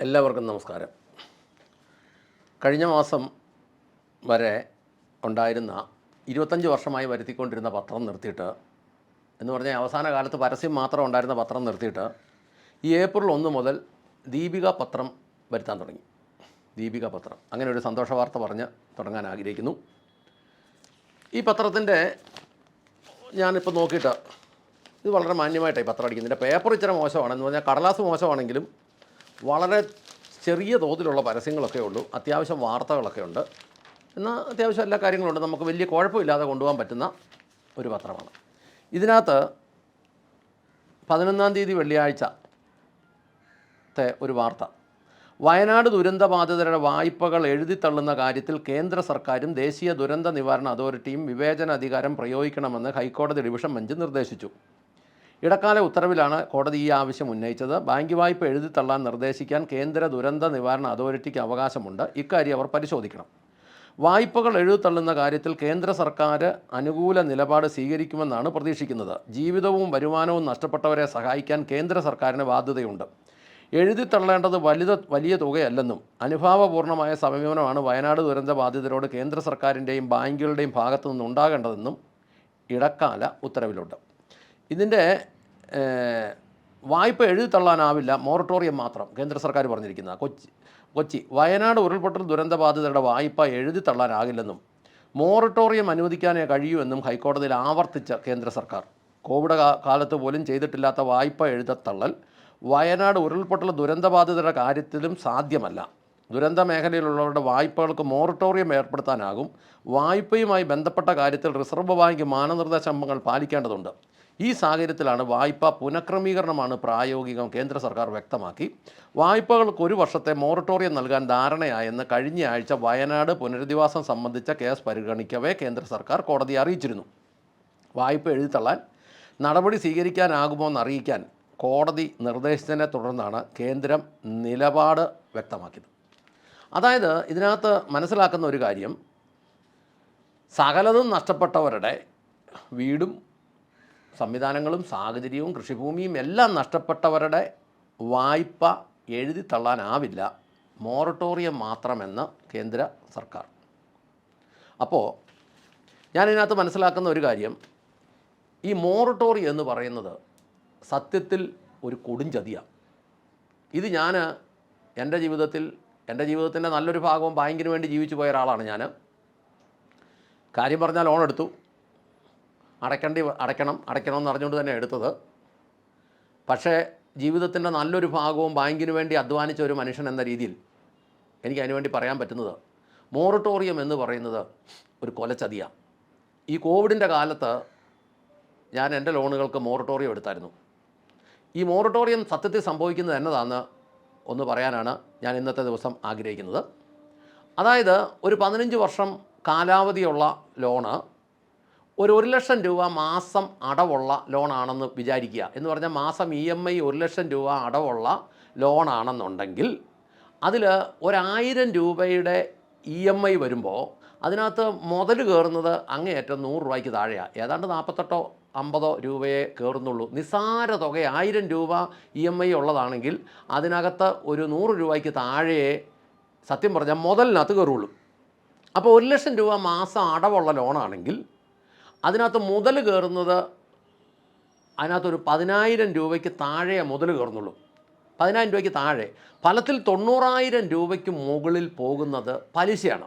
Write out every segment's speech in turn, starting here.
എല്ലാവർക്കും നമസ്കാരം. കഴിഞ്ഞ മാസം വരെ ഉണ്ടായിരുന്ന ഇരുപത്തഞ്ച് വർഷമായി വരുത്തിക്കൊണ്ടിരുന്ന പത്രം നിർത്തിയിട്ട് എന്ന് പറഞ്ഞാൽ അവസാന കാലത്ത് പരസ്യം മാത്രം ഉണ്ടായിരുന്ന പത്രം നിർത്തിയിട്ട് ഈ ഏപ്രിൽ ഒന്ന് മുതൽ ദീപിക പത്രം വരുത്താൻ തുടങ്ങി. ദീപിക പത്രം. അങ്ങനെ ഒരു സന്തോഷ വാർത്ത പറഞ്ഞ് തുടങ്ങാൻ ആഗ്രഹിക്കുന്നു. ഈ പത്രത്തിന്റെ ഞാനിപ്പോൾ നോക്കിയിട്ട് ഇത് വളരെ മാന്യമായിട്ടായി പത്രം അടിക്കുന്നത്. ഇതിന്റെ പേപ്പർ ഇച്ചിരി മോശമാണ്. എന്ന് പറഞ്ഞാൽ കടലാസ് മോശമാണെങ്കിലും വളരെ ചെറിയ തോതിലുള്ള പരസ്യങ്ങളൊക്കെ ഉള്ളൂ. അത്യാവശ്യം വാർത്തകളൊക്കെ ഉണ്ട്. എന്നാൽ അത്യാവശ്യം എല്ലാ കാര്യങ്ങളുണ്ട് നമുക്ക് വലിയ കുഴപ്പമില്ലാതെ കൊണ്ടുപോകാൻ പറ്റുന്ന ഒരു പത്രമാണ്. ഇതിനകത്ത് പതിനൊന്നാം തീയതി വെള്ളിയാഴ്ചത്തെ ഒരു വാർത്ത. വയനാട് ദുരന്തബാധിതരുടെ വായ്പകൾ എഴുതിത്തള്ളുന്ന കാര്യത്തിൽ കേന്ദ്ര സർക്കാരും ദേശീയ ദുരന്ത നിവാരണ അതോറിറ്റിയും വിവേചന അധികാരം പ്രയോഗിക്കണമെന്ന് ഹൈക്കോടതി ഡിവിഷൻ ബെഞ്ച് നിർദ്ദേശിച്ചു. ഇടക്കാല ഉത്തരവിലാണ് കോടതി ഈ ആവശ്യം ഉന്നയിച്ചത്. ബാങ്ക് വായ്പ എഴുതിത്തള്ളാൻ നിർദ്ദേശിക്കാൻ കേന്ദ്ര ദുരന്ത നിവാരണ അതോറിറ്റിക്ക് അവകാശമുണ്ട്. ഇക്കാര്യം അവർ പരിശോധിക്കണം. വായ്പകൾ എഴുതിത്തള്ളുന്ന കാര്യത്തിൽ കേന്ദ്ര സർക്കാർ അനുകൂല നിലപാട് സ്വീകരിക്കുമെന്നാണ് പ്രതീക്ഷിക്കുന്നത്. ജീവിതവും വരുമാനവും നഷ്ടപ്പെട്ടവരെ സഹായിക്കാൻ കേന്ദ്ര സർക്കാരിന് ബാധ്യതയുണ്ട്. എഴുതിത്തള്ളേണ്ടത് വലുത് വലിയ തുകയല്ലെന്നും അനുഭാവപൂർണമായ സമീപനമാണ് വയനാട് ദുരന്ത ബാധിതരോട് കേന്ദ്ര സർക്കാരിന്റെയും ബാങ്കുകളുടെയും ഭാഗത്തു നിന്നുണ്ടാകേണ്ടതെന്നും ഇടക്കാല ഉത്തരവിലുണ്ട്. ഇതിന്റെ വായ്പ എഴുതി തള്ളാനാവില്ല മൊറട്ടോറിയം മാത്രം കേന്ദ്ര സർക്കാർ പറഞ്ഞിരിക്കുന്ന കൊച്ചി കൊച്ചി വയനാട് ഉരുൾപൊട്ടൽ ദുരന്തബാധിതരുടെ വായ്പ എഴുതി തള്ളാനാകില്ലെന്നും മോറട്ടോറിയം അനുവദിക്കാനേ കഴിയൂ എന്നും ഹൈക്കോടതിയിൽ ആവർത്തിച്ച കേന്ദ്ര സർക്കാർ. കോവിഡ് കാലത്ത് പോലും ചെയ്തിട്ടില്ലാത്ത വായ്പ എഴുതത്തള്ളൽ വയനാട് ഉരുൾപൊട്ടൽ ദുരന്തബാധിതരുടെ കാര്യത്തിലും സാധ്യമല്ല. ദുരന്ത മേഖലയിലുള്ളവരുടെ വായ്പകൾക്ക് മോറട്ടോറിയം ഏർപ്പെടുത്താനാകും. വായ്പയുമായി ബന്ധപ്പെട്ട കാര്യത്തിൽ റിസർവ് ബാങ്ക് മാനനിർദ്ദേശങ്ങൾ പാലിക്കേണ്ടതുണ്ട്. ഈ സാഹചര്യത്തിലാണ് വായ്പ പുനഃക്രമീകരണമാണ് പ്രായോഗികം കേന്ദ്ര സർക്കാർ വ്യക്തമാക്കി. വായ്പകൾക്ക് ഒരു വർഷത്തെ മോറട്ടോറിയം നൽകാൻ ധാരണയായെന്ന് കഴിഞ്ഞ ആഴ്ച വയനാട് പുനരധിവാസം സംബന്ധിച്ച കേസ് പരിഗണിക്കവേ കേന്ദ്ര സർക്കാർ കോടതിയെ അറിയിച്ചിരുന്നു. വായ്പ എഴുതിത്തള്ളാൻ നടപടി സ്വീകരിക്കാനാകുമോ എന്നറിയിക്കാൻ കോടതി നിർദ്ദേശത്തിനെ തുടർന്നാണ് കേന്ദ്രം നിലപാട് വ്യക്തമാക്കിയത്. അതായത് ഇതിനകത്ത് മനസ്സിലാക്കുന്ന ഒരു കാര്യം സകലതും നഷ്ടപ്പെട്ടവരുടെ വീടും സംവിധാനങ്ങളും സാഹചര്യവും കൃഷിഭൂമിയും എല്ലാം നഷ്ടപ്പെട്ടവരുടെ വായ്പ എഴുതി തള്ളാനാവില്ല. മോറട്ടോറിയം മാത്രമെന്ന് കേന്ദ്ര സർക്കാർ. അപ്പോൾ ഞാനിതിനകത്ത് മനസ്സിലാക്കുന്ന ഒരു കാര്യം. ഈ മോറട്ടോറിയം എന്ന് പറയുന്നത് സത്യത്തിൽ ഒരു കൊടുംചതിയാണ് ഇത് ഞാൻ എന്റെ ജീവിതത്തിൽ എന്റെ ജീവിതത്തിന്റെ നല്ലൊരു ഭാഗവും ബാങ്കിന് വേണ്ടി ജീവിച്ചു പോയ ഒരാളാണ് ഞാൻ കാര്യം പറഞ്ഞാൽ ലോൺ എടുത്തു അടയ്ക്കേണ്ടി അടയ്ക്കണം അടയ്ക്കണം എന്ന് അറിഞ്ഞുകൊണ്ട് തന്നെ എടുത്തത്. പക്ഷേ ജീവിതത്തിന്റെ നല്ലൊരു ഭാഗവും ബാങ്കിന് വേണ്ടി അധ്വാനിച്ച ഒരു മനുഷ്യൻ എന്ന രീതിയിൽ എനിക്ക് അതിനുവേണ്ടി പറയാൻ പറ്റുന്നത് മോറട്ടോറിയം എന്ന് പറയുന്നത് ഒരു കൊലച്ചതിയാണ് ഈ കോവിഡിന്റെ കാലത്ത് ഞാൻ എന്റെ ലോണുകൾക്ക് മോറട്ടോറിയം എടുത്തായിരുന്നു. ഈ മോറട്ടോറിയം സത്യത്തിൽ സംഭവിക്കുന്നത് എന്നതാണെന്ന് ഒന്ന് പറയാനാണ് ഞാൻ ഇന്നത്തെ ദിവസം ആഗ്രഹിക്കുന്നത്. അതായത് ഒരു പതിനഞ്ച് വർഷം കാലാവധിയുള്ള ലോണ് ഒരു ഒരു ലക്ഷം രൂപ മാസം അടവുള്ള ലോണാണെന്ന് വിചാരിക്കുക. എന്ന് പറഞ്ഞാൽ മാസം ഇ എം ഐ ഒരു ലക്ഷം രൂപ അടവുള്ള ലോണാണെന്നുണ്ടെങ്കിൽ അതിൽ ഒരായിരം രൂപയുടെ ഇ എം ഐ വരുമ്പോൾ അതിനകത്ത് മുതൽ കയറുന്നത് അങ്ങേയറ്റം നൂറ് രൂപയ്ക്ക് താഴെയാണ് ഏതാണ്ട് നാൽപ്പത്തെട്ടോ അമ്പതോ രൂപയെ കയറുന്നുള്ളൂ. നിസ്സാര തുക ആയിരം രൂപ ഇ എം ഐ ഉള്ളതാണെങ്കിൽ അതിനകത്ത് ഒരു നൂറ് രൂപയ്ക്ക് താഴെ സത്യം പറഞ്ഞാൽ മുതലിനകത്ത് കയറുള്ളൂ. അപ്പോൾ ഒരു ലക്ഷം രൂപ മാസം അടവുള്ള ലോണാണെങ്കിൽ അതിനകത്ത് മുതൽ കയറുന്നത് അതിനകത്തൊരു പതിനായിരം രൂപയ്ക്ക് താഴെ മുതൽ കയറുന്നുള്ളൂ. പതിനായിരം രൂപയ്ക്ക് താഴെ. ഫലത്തിൽ തൊണ്ണൂറായിരം രൂപയ്ക്ക് മുകളിൽ പോകുന്നത് പലിശയാണ്.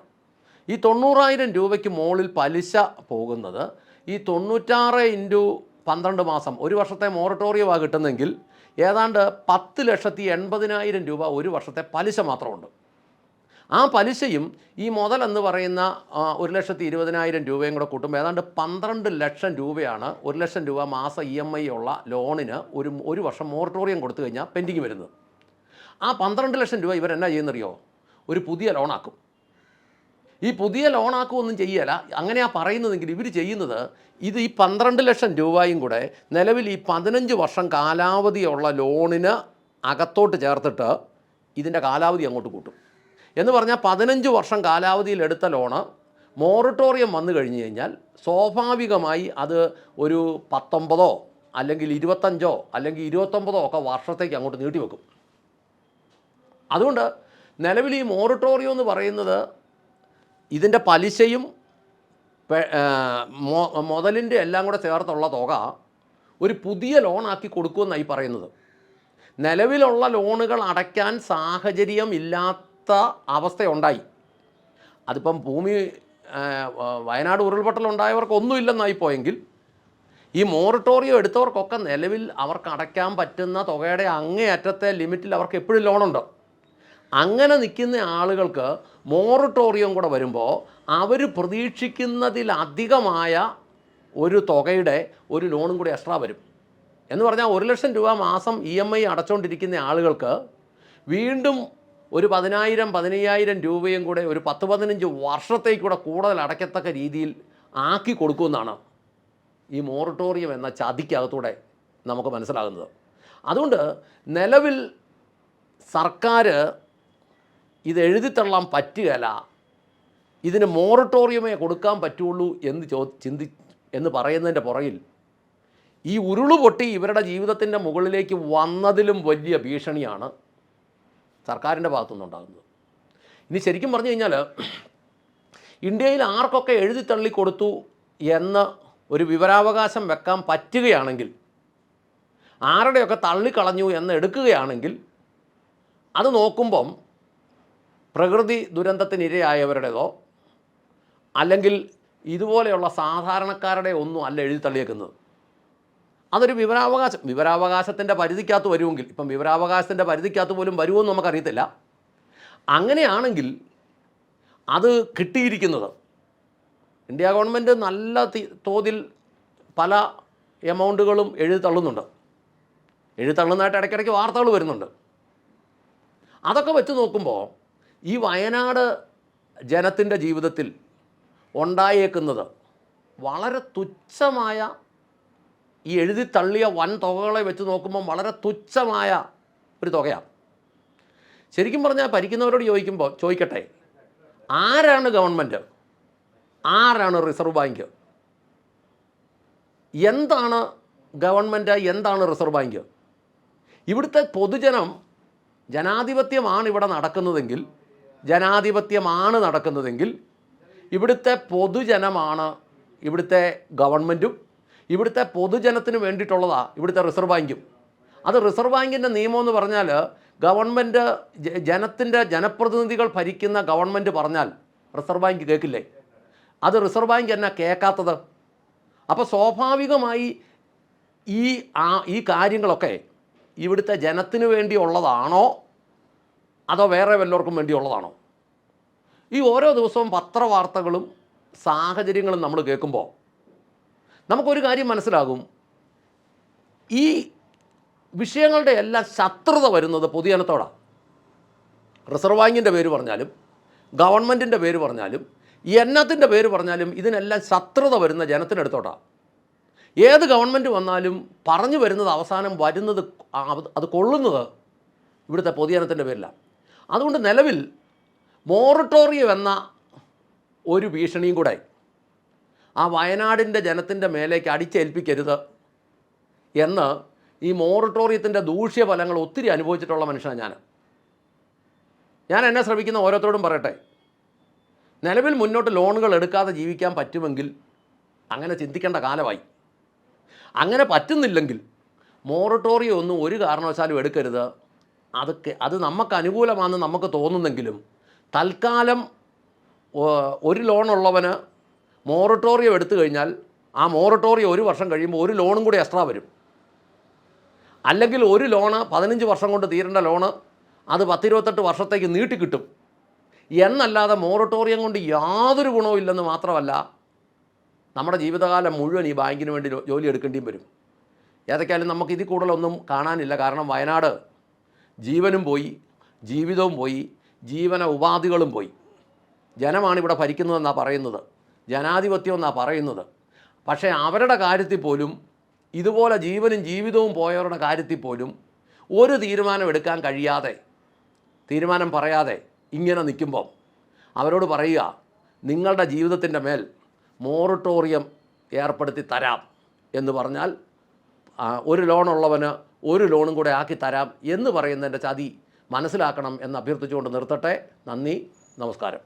ഈ തൊണ്ണൂറായിരം രൂപയ്ക്ക് മുകളിൽ പലിശ പോകുന്നത് ഈ തൊണ്ണൂറ്റാറ് ഇന്റു പന്ത്രണ്ട് മാസം ഒരു വർഷത്തെ മോറട്ടോറിയമാണ് കിട്ടുന്നെങ്കിൽ ഏതാണ്ട് പത്ത് ലക്ഷത്തി എൺപതിനായിരം രൂപ ഒരു വർഷത്തെ പലിശ മാത്രമുണ്ട്. ആ പലിശയും ഈ മുതൽ എന്ന് പറയുന്ന ഒരു ലക്ഷത്തി ഇരുപതിനായിരം രൂപയും കൂടെ കൂട്ടുമ്പോൾ ഏതാണ്ട് പന്ത്രണ്ട് ലക്ഷം രൂപയാണ് ഒരു ലക്ഷം രൂപ മാസം ഇ എം ഐ ഉള്ള ലോണിന് ഒരു ഒരു വർഷം മോറട്ടോറിയം കൊടുത്തു കഴിഞ്ഞാൽ പെൻഡിങ് വരുന്നത്. ആ പന്ത്രണ്ട് ലക്ഷം രൂപ ഇവരെന്നാ ചെയ്യുന്നറിയോ? ഒരു പുതിയ ലോണാക്കും. ഈ പുതിയ ലോണാക്കുമൊന്നും ചെയ്യല അങ്ങനെയാ പറയുന്നതെങ്കിൽ ഇവർ ചെയ്യുന്നത് ഇത് ഈ പന്ത്രണ്ട് ലക്ഷം രൂപയും കൂടെ നിലവിൽ ഈ പതിനഞ്ച് വർഷം കാലാവധിയുള്ള ലോണിന് അകത്തോട്ട് ചേർത്തിട്ട് ഇതിന്റെ കാലാവധി അങ്ങോട്ട് കൂട്ടും. എന്ന് പറഞ്ഞാൽ പതിനഞ്ച് വർഷം കാലാവധിയിൽ എടുത്ത ലോണ് മോറട്ടോറിയം വന്നു കഴിഞ്ഞ് കഴിഞ്ഞാൽ സ്വാഭാവികമായി അത് ഒരു പത്തൊമ്പതോ അല്ലെങ്കിൽ ഇരുപത്തഞ്ചോ അല്ലെങ്കിൽ ഇരുപത്തൊമ്പതോ ഒക്കെ വർഷത്തേക്ക് അങ്ങോട്ട് നീട്ടിവെക്കും അതുകൊണ്ട് നിലവിൽ ഈ മോറട്ടോറിയം എന്ന് പറയുന്നത് ഇതിന്റെ പലിശയും മുതലിന്റെ എല്ലാം കൂടെ ചേർത്തുള്ള തുക ഒരു പുതിയ ലോണാക്കി കൊടുക്കുമെന്നായി പറയുന്നത്. നിലവിലുള്ള ലോണുകൾ അടയ്ക്കാൻ സാഹചര്യം ഇല്ലാത്ത അവസ്ഥയുണ്ടായി. അതിപ്പം ഭൂമി വയനാട് ഉരുൾപൊട്ടൽ ഉരുൾപൊട്ടലുണ്ടായവർക്കൊന്നുമില്ലെന്നായി പോയെങ്കിൽ ഈ മോറട്ടോറിയം എടുത്തവർക്കൊക്കെ നിലവിൽ അവർക്ക് അടയ്ക്കാൻ പറ്റുന്ന തുകയുടെ അങ്ങേയറ്റത്തെ ലിമിറ്റിൽ അവർക്ക് എപ്പോഴും ലോണുണ്ട് അങ്ങനെ നിൽക്കുന്ന ആളുകൾക്ക് മോറട്ടോറിയം കൂടെ വരുമ്പോൾ അവർ പ്രതീക്ഷിക്കുന്നതിലധികമായ ഒരു തുകയുടെ ഒരു ലോണും കൂടി എക്സ്ട്രാ വരും. എന്ന് പറഞ്ഞാൽ ഒരു ലക്ഷം രൂപ മാസം ഇ എം ഐ അടച്ചുകൊണ്ടിരിക്കുന്ന ആളുകൾക്ക് വീണ്ടും ഒരു പതിനായിരം പതിനയ്യായിരം രൂപയും കൂടെ ഒരു പത്ത് പതിനഞ്ച് വർഷത്തേക്കൂടെ കൂടുതൽ അടയ്ക്കത്തക്ക രീതിയിൽ ആക്കി കൊടുക്കുമെന്നാണ് ഈ മോറട്ടോറിയം എന്ന ചതിക്കകത്തൂടെ നമുക്ക് മനസ്സിലാകുന്നത്. അതുകൊണ്ട് നിലവിൽ സർക്കാർ ഇത് എഴുതിത്തള്ളാൻ പറ്റുകയില്ല. ഇതിന് മോറട്ടോറിയമേ കൊടുക്കാൻ പറ്റുള്ളൂ എന്ന് ചോ ചിന്തി എന്ന് പറയുന്നതിന്റെ പുറകിൽ ഈ ഉരുൾ പൊട്ടി ഇവരുടെ ജീവിതത്തിന്റെ മുകളിലേക്ക് വന്നതിലും വലിയ ഭീഷണിയാണ് സർക്കാരിന്റെ ഭാഗത്തുനിന്നുണ്ടാകുന്നത് ഇനി ശരിക്കും പറഞ്ഞു കഴിഞ്ഞാൽ ഇന്ത്യയിൽ ആർക്കൊക്കെ എഴുതി തള്ളി കൊടുത്തു എന്ന് ഒരു വിവരാവകാശം വെക്കാൻ പറ്റുകയാണെങ്കിൽ ആരുടെയൊക്കെ തള്ളിക്കളഞ്ഞു എന്ന് എടുക്കുകയാണെങ്കിൽ അത് നോക്കുമ്പം പ്രകൃതി ദുരന്തത്തിനിരയായവരുടേതോ അല്ലെങ്കിൽ ഇതുപോലെയുള്ള സാധാരണക്കാരുടെ ഒന്നും അല്ല എഴുതി തള്ളിയേക്കുന്നത്. അതൊരു വിവരാവകാശം. വിവരാവകാശത്തിന്റെ പരിധിക്കകത്ത് വരുമെങ്കിൽ ഇപ്പം വിവരാവകാശത്തിന്റെ പരിധിക്കകത്ത് പോലും വരുമോ എന്ന് നമുക്കറിയത്തില്ല. അങ്ങനെയാണെങ്കിൽ അത് കിട്ടിയിരിക്കുന്നത് ഇന്ത്യ ഗവൺമെന്റ് നല്ല തോതിൽ പല എമൗണ്ടുകളും എഴുതിത്തള്ളുന്നുണ്ട് എഴുതിത്തള്ളുന്നതായിട്ട് എഴുതി തള്ളുന്നതായിട്ട് ഇടയ്ക്കിടയ്ക്ക് വാർത്തകൾ വരുന്നുണ്ട്. അതൊക്കെ വെച്ച് നോക്കുമ്പോൾ ഈ വയനാട് ജനത്തിന്റെ ജീവിതത്തിൽ ഉണ്ടായേക്കുന്നത് വളരെ തുച്ഛമായ ഈ എഴുതി തള്ളിയ വൻ തുകകളെ വെച്ച് നോക്കുമ്പോൾ വളരെ തുച്ഛമായ ഒരു തുകയാണ്. ശരിക്കും പറഞ്ഞാൽ ഭരിക്കുന്നവരോട് ചോദിക്കുമ്പോൾ ചോദിക്കട്ടെ ആരാണ് ഗവൺമെന്റ്? ആരാണ് റിസർവ് ബാങ്ക്? എന്താണ് ഗവൺമെന്റ്? എന്താണ് റിസർവ് ബാങ്ക്? ഇവിടുത്തെ പൊതുജനം ജനാധിപത്യമാണ് ഇവിടെ നടക്കുന്നതെങ്കിൽ ജനാധിപത്യമാണ് നടക്കുന്നതെങ്കിൽ ഇവിടുത്തെ പൊതുജനമാണ് ഇവിടുത്തെ ഗവൺമെന്റും ഇവിടുത്തെ പൊതുജനത്തിന് വേണ്ടിയിട്ടുള്ളതാണ് ഇവിടുത്തെ റിസർവ് ബാങ്കും. അത് റിസർവ് ബാങ്കിന്റെ നിയമം എന്ന് പറഞ്ഞാൽ ഗവൺമെന്റ് ജനത്തിന്റെ ജനപ്രതിനിധികൾ ഭരിക്കുന്ന ഗവൺമെന്റ് പറഞ്ഞാൽ റിസർവ് ബാങ്ക് കേൾക്കില്ലേ? അത് റിസർവ് ബാങ്ക് എന്നാ കേൾക്കാത്തത്? അപ്പോൾ സ്വാഭാവികമായി ഈ ആ ഈ കാര്യങ്ങളൊക്കെ ഇവിടുത്തെ ജനത്തിന് വേണ്ടിയുള്ളതാണോ അതോ വേറെ വല്ലവർക്കും വേണ്ടിയുള്ളതാണോ ഈ ഓരോ ദിവസവും പത്രവാർത്തകളും സാഹചര്യങ്ങളും നമ്മൾ കേൾക്കുമ്പോൾ നമുക്കൊരു കാര്യം മനസ്സിലാകും. ഈ വിഷയങ്ങളുടെ എല്ലാം ശത്രുത വരുന്നത് പൊതുജനത്തോടാണ് റിസർവ് ബാങ്കിന്റെ പേര് പറഞ്ഞാലും ഗവൺമെന്റിന്റെ പേര് പറഞ്ഞാലും എന്നത്തിന്റെ പേര് പറഞ്ഞാലും ഇതിനെല്ലാം ശത്രുത വരുന്ന ജനത്തിനടുത്തോട്ടാണ് ഏത് ഗവൺമെന്റ് വന്നാലും പറഞ്ഞു വരുന്നത് അവസാനം വരുന്നത് അത് കൊള്ളുന്നത് ഇവിടുത്തെ പൊതുജനത്തിന്റെ പേരിലാണ് അതുകൊണ്ട് നിലവിൽ മോറട്ടോറിയം എന്ന ഒരു ഭീഷണിയും കൂടെ ആ വയനാടിന്റെ ജനത്തിന്റെ മേലേക്ക് അടിച്ചേൽപ്പിക്കരുത് എന്ന് ഈ മോറട്ടോറിയത്തിന്റെ ദൂഷ്യഫലങ്ങൾ ഒത്തിരി അനുഭവിച്ചിട്ടുള്ള മനുഷ്യനാണ് ഞാൻ. ഞാൻ എന്നെ ശ്രമിക്കുന്ന ഓരോരുത്തരോടും പറയട്ടെ. നിലവിൽ മുന്നോട്ട് ലോണുകൾ എടുക്കാതെ ജീവിക്കാൻ പറ്റുമെങ്കിൽ അങ്ങനെ ചിന്തിക്കേണ്ട കാലമായി. അങ്ങനെ പറ്റുന്നില്ലെങ്കിൽ മോറട്ടോറിയം ഒന്നും ഒരു കാരണവശാലും എടുക്കരുത്. അതൊക്കെ അത് നമുക്ക് അനുകൂലമാണെന്ന് നമുക്ക് തോന്നുന്നെങ്കിലും തൽക്കാലം ഒരു ലോണുള്ളവന് മോറട്ടോറിയം എടുത്തു കഴിഞ്ഞാൽ ആ മോറട്ടോറിയം ഒരു വർഷം കഴിയുമ്പോൾ ഒരു ലോണും കൂടി എക്സ്ട്രാ വരും. അല്ലെങ്കിൽ ഒരു ലോണ് പതിനഞ്ച് വർഷം കൊണ്ട് തീരേണ്ട ലോണ് അത് പത്തിരുപത്തെട്ട് വർഷത്തേക്ക് നീട്ടിക്കിട്ടും എന്നല്ലാതെ മോറട്ടോറിയം കൊണ്ട് യാതൊരു ഗുണവും ഇല്ലെന്ന് മാത്രമല്ല നമ്മുടെ ജീവിതകാലം മുഴുവൻ ഈ ബാങ്കിന് വേണ്ടി ജോലി എടുക്കേണ്ടിയും വരും. ഏതൊക്കെയാലും നമുക്ക് ഇതിൽ കൂടുതലൊന്നും കാണാനില്ല. കാരണം വയനാട് ജീവനും പോയി ജീവിതവും പോയി ജീവന ഉപാധികളും പോയി. ജനമാണ് ഇവിടെ ഭരിക്കുന്നതെന്നാണ് പറയുന്നത്. ജനാധിപത്യം എന്നാണ് പറയുന്നത്. പക്ഷേ അവരുടെ കാര്യത്തിൽ പോലും ഇതുപോലെ ജീവനും ജീവിതവും പോയവരുടെ കാര്യത്തിൽ പോലും ഒരു തീരുമാനം എടുക്കാൻ കഴിയാതെ തീരുമാനം പറയാതെ ഇങ്ങനെ നിൽക്കുമ്പോൾ അവരോട് പറയുക നിങ്ങളുടെ ജീവിതത്തിന്റെ മേൽ മോറട്ടോറിയം ഏർപ്പെടുത്തി തരാം എന്ന് പറഞ്ഞാൽ ഒരു ലോണുള്ളവന് ഒരു ലോണും കൂടെ ആക്കി തരാം എന്ന് പറയുന്നതിന്റെ ചതി മനസ്സിലാക്കണം എന്ന് അഭ്യർത്ഥിച്ചുകൊണ്ട് നിർത്തട്ടെ. നന്ദി നമസ്കാരം.